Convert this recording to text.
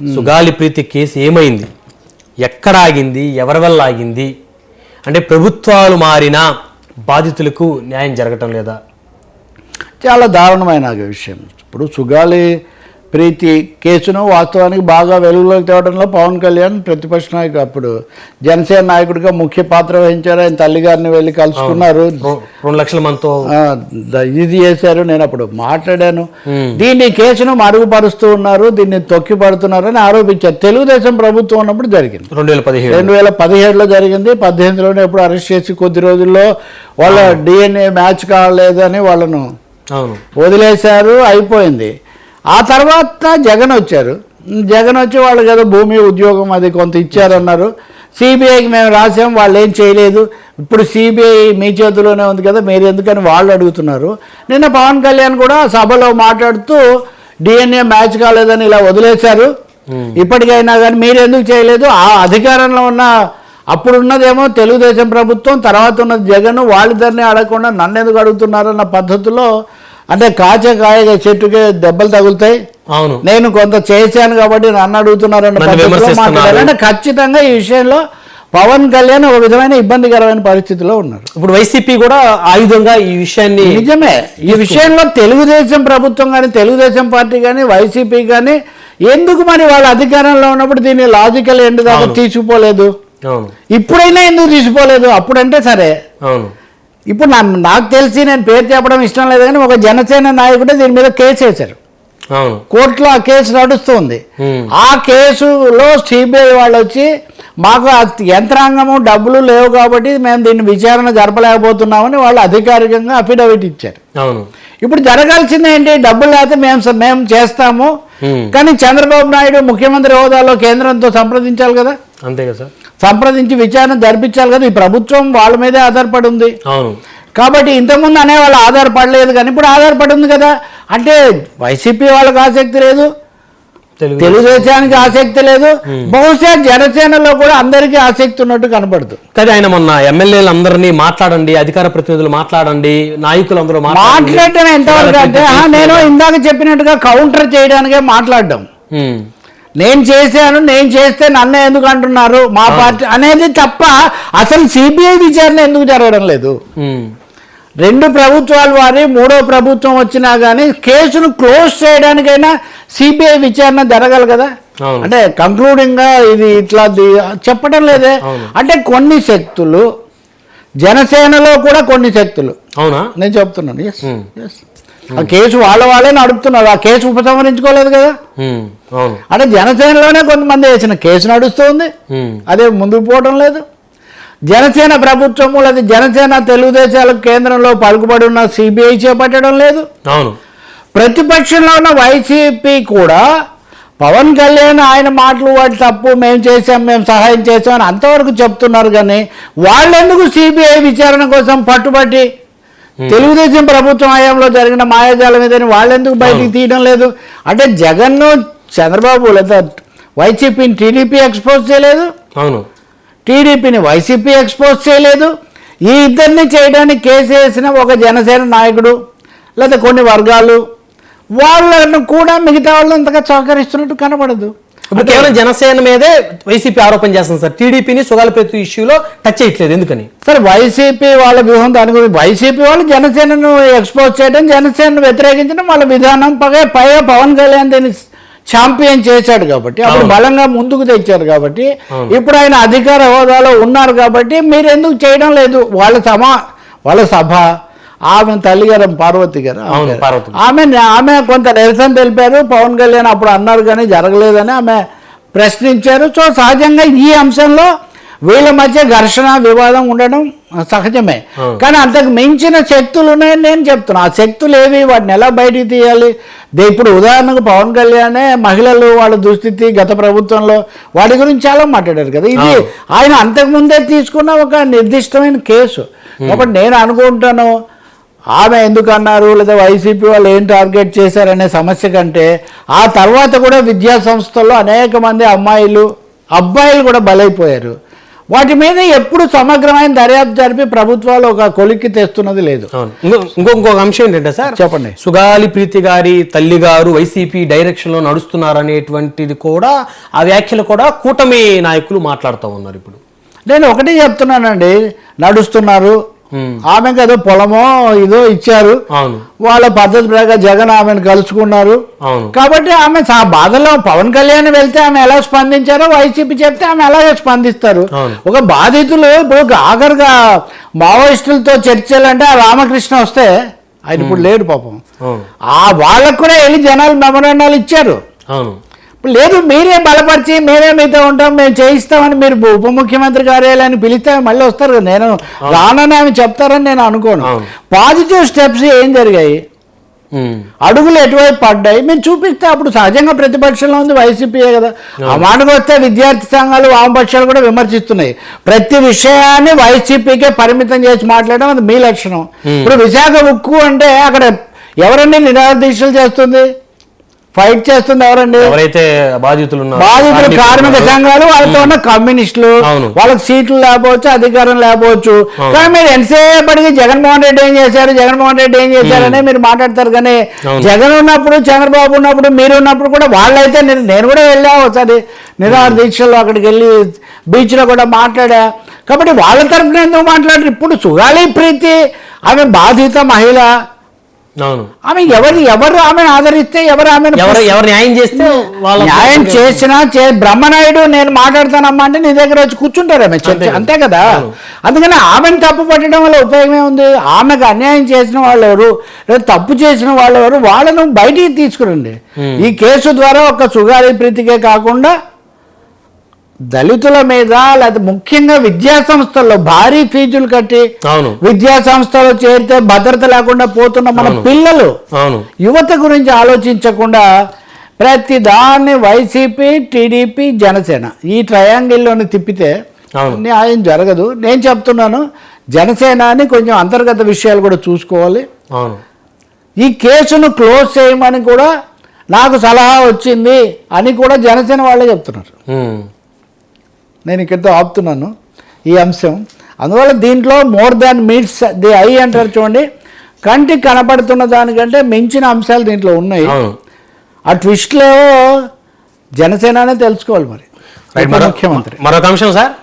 సుగాలి ప్రీతి case ఏమైంది? ఎక్కడ ఆగింది? ఎవరి వల్ల ఆగింది? అంటే ప్రభుత్వాలు మారినా బాధితులకు న్యాయం జరగటం లేదా? చాలా దారుణమైన విషయం. ఇప్పుడు సుగాలి ప్రీతి కేసును వాస్తవానికి బాగా వెలుగులోకి తేవడంలో పవన్ కళ్యాణ్ ప్రతిపక్ష నాయకుడు అప్పుడు. జనసేన నాయకుడిగా ముఖ్య పాత్ర వహించారు. ఆయన తల్లిగారిని వెళ్ళి కలుసుకున్నారు. రెండు లక్షల ద- ఇది చేశారు. నేను అప్పుడు మాట్లాడాను. దీన్ని కేసును మరుగుపరుస్తూ ఉన్నారు. దీన్ని తొక్కి పడుతున్నారు అని ఆరోపించారు. తెలుగుదేశం ప్రభుత్వం ఉన్నప్పుడు జరిగింది. రెండు వేల పదిహేడు. రెండు వేల పదిహేడులో జరిగింది. పద్దెనిమిదిలోనే ఎప్పుడు అరెస్ట్ చేసి కొద్ది రోజుల్లో వాళ్ళ డిఎన్ఏ మ్యాచ్ కాలేదని వాళ్ళను వదిలేశారు. అయిపోయింది. ఆ తర్వాత జగన్ వచ్చారు. జగన్ వచ్చి వాళ్ళకి ఏదో భూమి ఉద్యోగం అది కొంత ఇచ్చారన్నారు. సిబిఐకి మేము రాసాం వాళ్ళు ఏం చేయలేదు. ఇప్పుడు సిబిఐ మీ చేతిలోనే ఉంది కదా మీరు ఎందుకని వాళ్ళు అడుగుతున్నారు. నిన్న పవన్ కళ్యాణ్ కూడా సభలో మాట్లాడుతూ డిఎన్ఏ మ్యాచ్ కాలేదని ఇలా వదిలేశారు. ఇప్పటికైనా కానీ మీరు ఎందుకు చేయలేదు? ఆ అధికారంలో ఉన్న అప్పుడున్నదేమో తెలుగుదేశం ప్రభుత్వం తర్వాత ఉన్నది జగన్ వాళ్ళిద్దరిని అడగకుండా నన్ను ఎందుకు అడుగుతున్నారన్న పద్ధతిలో అంటే కాచే కాయ చెట్టుకే దెబ్బలు తగులుతాయి. అవును. నేను కొంత చేశాను కాబట్టి నన్ను. మాట్లాడారు. అంటే ఖచ్చితంగా ఈ విషయంలో పవన్ కళ్యాణ్ ఒక విధమైన ఇబ్బందికరమైన పరిస్థితిలో ఉన్నారు. ఇప్పుడు వైసీపీ కూడా ఆయుధంగా ఈ విషయాన్ని నిజమే. ఈ విషయంలో తెలుగుదేశం ప్రభుత్వం కానీ తెలుగుదేశం పార్టీ కానీ వైసీపీ కానీ ఎందుకు మరి వాళ్ళ అధికారంలో ఉన్నప్పుడు దీన్ని లాజికల్ ఎండ్ దాకా తీసుకుపోలేదు ఇప్పుడైనా ఎందుకు తీసుకోలేదు? అప్పుడంటే సరే. అవును. ఇప్పుడు నా నాకు తెలిసి నేను పేరు చెప్పడం ఇష్టం లేదు కానీ ఒక జనసేన నాయకుడే దీని మీద కేసు వేశారు. కోర్టులో ఆ కేసు నడుస్తుంది. ఆ కేసులో సిబిఐ వాళ్ళు వచ్చి మాకు యంత్రాంగము డబ్బులు లేవు కాబట్టి మేము దీన్ని విచారణ జరపలేకపోతున్నామని వాళ్ళు అధికారికంగా అఫిడవిట్ ఇచ్చారు. ఇప్పుడు జరగాల్సింది ఏంటి? డబ్బులు లేకపోతే మేము మేము చేస్తాము. కానీ చంద్రబాబు నాయుడు ముఖ్యమంత్రి హోదాలో కేంద్రంతో సంప్రదించాలి కదా? అంతే కదా సార్. సంప్రదించి విచారణ జరిపించాలి కదా. ఈ ప్రభుత్వం వాళ్ళ మీదే ఆధారపడి ఉంది. కాబట్టి ఇంతకుముందు అనే వాళ్ళు ఆధారపడలేదు కానీ ఇప్పుడు ఆధారపడి ఉంది కదా. అంటే వైసీపీ వాళ్ళకి ఆసక్తి లేదు. తెలుగు తెలుగుదేశానికి ఆసక్తి లేదు. బహుశా జనసేనలో కూడా అందరికీ ఆసక్తి ఉన్నట్టు కనపడదు. కానీ ఆయన మొన్న ఎమ్మెల్యేలు అందరినీ మాట్లాడండి అధికార ప్రతినిధులు మాట్లాడండి నాయకులు అందరూ మాట్లాడటం ఎంతవరకు అంటే నేను ఇందాక చెప్పినట్టుగా కౌంటర్ చేయడానికే మాట్లాడడం. నేను చేశాను నేను చేస్తే నన్ను ఎందుకు అంటున్నారు? మా పార్టీ అనేది తప్ప అసలు సిబిఐ విచారణ ఎందుకు జరగడం లేదు? రెండు ప్రభుత్వాలు వారి మూడో ప్రభుత్వం వచ్చినా కానీ కేసును క్లోజ్ చేయడానికైనా సిబిఐ విచారణ జరగాలి కదా. అంటే కంక్లూడింగ్గా ఇది ఇట్లా చెప్పడం లేదే. అంటే కొన్ని శక్తులు జనసేనలో కూడా కొన్ని శక్తులు. అవునా? నేను చెప్తున్నాను. ఎస్. ఎస్ ఆ కేసు వాళ్ళ వాళ్ళే నడుపుతున్నారు. ఆ కేసు ఉపసంహరించుకోలేదు కదా? అంటే జనసేనలోనే కొంతమంది వేసిన కేసు నడుస్తుంది. అదే ముందుకు పోవడం లేదు. జనసేన ప్రభుత్వము లేదా జనసేన తెలుగుదేశాల కేంద్రంలో పలుకుబడి ఉన్న సిబిఐ చేపట్టడం లేదు. అవును. ప్రతిపక్షంలో ఉన్న వైసీపీ కూడా పవన్ కళ్యాణ్ ఆయన మాటలు వాటి తప్పు మేము చేసాం మేము సహాయం చేసాం అని అంతవరకు చెప్తున్నారు కానీ వాళ్ళెందుకు సిబిఐ విచారణ కోసం పట్టుబట్టి తెలుగుదేశం ప్రభుత్వం హయాంలో జరిగిన మాయాజాలం మీదని వాళ్ళెందుకు బయటికి తీయడం లేదు? అంటే జగన్ చంద్రబాబు లేదా వైసీపీని టీడీపీ ఎక్స్పోజ్ చేయలేదు? అవును. టీడీపీని వైసీపీ ఎక్స్పోజ్ చేయలేదు? ఈ ఇద్దరిని చేయడానికి కేసు వేసిన ఒక జనసేన నాయకుడు లేదా కొన్ని వర్గాలు వాళ్ళను కూడా మిగతా వాళ్ళు అంతగా సహకరిస్తున్నట్టు కనబడదు. ఇప్పుడు కేవలం జనసేన మీదే వైసీపీ ఆరోపణ చేస్తుంది సార్. టీడీపీని సుగాలపేతు ఇష్యూలో టచ్ చేయట్లేదు. ఎందుకని? సరే వైసీపీ వాళ్ళ వ్యూహం దాని గురించి. వైసీపీ వాళ్ళు జనసేనను ఎక్స్పోజ్ చేయడం జనసేనను వ్యతిరేకించడం వాళ్ళ విధానం పైగా పైగా పవన్ కళ్యాణ్ దీన్ని ఛాంపియన్ చేశాడు కాబట్టి అప్పుడు. బలంగా ముందుకు తెచ్చారు కాబట్టి. ఇప్పుడు ఆయన అధికార హోదాలో ఉన్నారు కాబట్టి మీరు ఎందుకు చేయడం లేదు? వాళ్ళ సమా వాళ్ళ సభ ఆమె తల్లిగారు పార్వతి గారు ఆమె అవును, గారు. పార్వతి. ఆమె ఆమె కొంత నిరసన తెలిపారు. పవన్ కళ్యాణ్ అప్పుడు అన్నారు కానీ జరగలేదని ఆమె ప్రశ్నించారు. సో సహజంగా ఈ అంశంలో వీళ్ళ మధ్య ఘర్షణ వివాదం ఉండడం సహజమే. కానీ అంతకు మించిన శక్తులు ఉన్నాయని నేను చెప్తున్నా. ఆ శక్తులు ఏవి? వాటిని ఎలా బయటికి తీయాలి? ఇప్పుడు ఉదాహరణకు పవన్ కళ్యాణే మహిళలు వాళ్ళ దుస్థితి గత ప్రభుత్వంలో వాటి గురించి చాలా మాట్లాడారు కదా. ఇది. ఆయన అంతకుముందే తీసుకున్న ఒక నిర్దిష్టమైన కేసు. కాబట్టి నేను అనుకుంటాను. ఆమె ఎందుకు అన్నారు? లేదా వైసీపీ వాళ్ళు ఏం టార్గెట్ చేశారనే సమస్య కంటే ఆ తర్వాత కూడా విద్యా సంస్థల్లో అనేక మంది అమ్మాయిలు అబ్బాయిలు కూడా బలైపోయారు. వాటి మీద ఎప్పుడు సమగ్రమైన దర్యాప్తు జరిపి ప్రభుత్వాలు ఒక కొలిక్కి తెస్తున్నది లేదు. ఇంకో ఇంకో ఇంకొక అంశం ఏంటంటే సార్ చెప్పండి. సుగాలి ప్రీతి గారి తల్లి గారు వైసీపీ డైరెక్షన్లో నడుస్తున్నారు అనేటువంటిది కూడా ఆ వ్యాఖ్యలు కూడా కూటమి నాయకులు మాట్లాడుతూ ఉన్నారు ఇప్పుడు. నేను ఒకటే చెప్తున్నానండి. నడుస్తున్నారు ఆమెకు ఏదో పొలమో ఇదో ఇచ్చారు. వాళ్ళ పద్ధతి ప్రకారం జగన్ ఆమెను కలుసుకున్నారు. కాబట్టి ఆమె ఆ బాధలో పవన్ కళ్యాణ్ వెళ్తే ఆమె ఎలా స్పందించారో వైసీపీ చెప్తే ఆమె అలాగే స్పందిస్తారు. ఒక బాధితులు ఇప్పుడు ఆఖరిగా మావోయిస్టులతో చర్చలు అంటే ఆ రామకృష్ణ వస్తే ఆయన ఇప్పుడు లేడు పాపం. ఆ వాళ్ళకు కూడా వెళ్ళి జనాలు మెమరాండాలు ఇచ్చారు. లేదు మీరే బలపరిచి మేమే మీతో ఉంటాం మేము చేయిస్తామని మీరు ఉప ముఖ్యమంత్రి కార్యాలయాన్ని పిలిస్తే మళ్ళీ వస్తారు నేను రానని ఆమె చెప్తారని నేను అనుకోను. పాజిటివ్ స్టెప్స్ ఏం జరిగాయి? అడుగులు ఎటువైపు పడ్డాయి? మేము చూపిస్తే అప్పుడు సహజంగా ప్రతిపక్షంలో ఉంది వైసీపీయే కదా. ఆ మాటకు వస్తే విద్యార్థి సంఘాలు వామపక్షాలు కూడా విమర్శిస్తున్నాయి. ప్రతి విషయాన్ని వైసీపీకే పరిమితం చేసి మాట్లాడడం అది మీ లక్షణం. ఇప్పుడు విశాఖ ఉక్కు అంటే అక్కడ ఎవరండి నిరాదీక్షలు చేస్తుంది? ఫైట్ చేస్తుంది ఎవరండి? ఎవరైతే బాధితులు బాధితులు కార్మిక సంఘాలు వాళ్ళతో ఉన్న కమ్యూనిస్టులు. వాళ్ళకి సీట్లు లేకపోవచ్చు అధికారం లేకపోవచ్చు. కానీ మీరు ఎంతసేపటికి జగన్మోహన్ రెడ్డి ఏం చేశారు? జగన్మోహన్ రెడ్డి ఏం చేశారనే మీరు మాట్లాడతారు కానీ. జగన్ ఉన్నప్పుడు చంద్రబాబు ఉన్నప్పుడు మీరు ఉన్నప్పుడు కూడా వాళ్ళైతే నేను నేను కూడా వెళ్ళా ఒకసారి నిరాహార దీక్షల్లో అక్కడికి వెళ్ళి బీచ్లో కూడా మాట్లాడా. కాబట్టి వాళ్ళ తరఫున ఎందుకు మాట్లాడారు? ఇప్పుడు సుగాలి ప్రీతి. ఆమె బాధిత మహిళ. ఆమె ఎవరు ఎవరు ఆమెను ఆదరిస్తే ఎవరు ఆమెను ఎవరు ఎవరు న్యాయం చేస్తే వాళ్ళ న్యాయం చేసినా చే బ్రహ్మనాయుడు నేను మాట్లాడతానమ్మా అంటే నీ దగ్గర వచ్చి కూర్చుంటారు ఆమె. చర్చ అంతే కదా. అందుకని ఆమెను తప్పు పట్టడం వల్ల ఉపయోగమే ఉంది ఆమెకు అన్యాయం చేసిన వాళ్ళు ఎవరు? లేదా తప్పు చేసిన వాళ్ళు ఎవరు? వాళ్ళను బయటికి తీసుకురండి. ఈ కేసు ద్వారా ఒక సుగాలి ప్రీతికే కాకుండా దళితుల మీద లేదా ముఖ్యంగా విద్యా సంస్థల్లో భారీ ఫీజులు కట్టి విద్యా సంస్థలో చేరితే భద్రత లేకుండా పోతున్న మన పిల్లలు యువత గురించి ఆలోచించకుండా ప్రతి దాన్ని వైసీపీ టీడీపీ జనసేన ఈ ట్రయాంగిల్లోని తిప్పితే న్యాయం జరగదు. నేను చెప్తున్నాను జనసేనాని కొంచెం అంతర్గత విషయాలు కూడా చూసుకోవాలి. ఈ కేసును క్లోజ్ చేయమని కూడా నాకు సలహా వచ్చింది అని కూడా జనసేన వాళ్ళే చెప్తున్నారు. నేను ఇక్కడితో ఆపుతున్నాను ఈ అంశం. అందువల్ల దీంట్లో more than meets the eye అంటారు చూడండి. కంటికి కనపడుతున్న దానికంటే మించిన అంశాలు దీంట్లో ఉన్నాయి. ఆ ట్విస్ట్లో జనసేననే తెలుసుకోవాలి మరో ముఖ్యమంత్రి. మరొక అంశం సార్.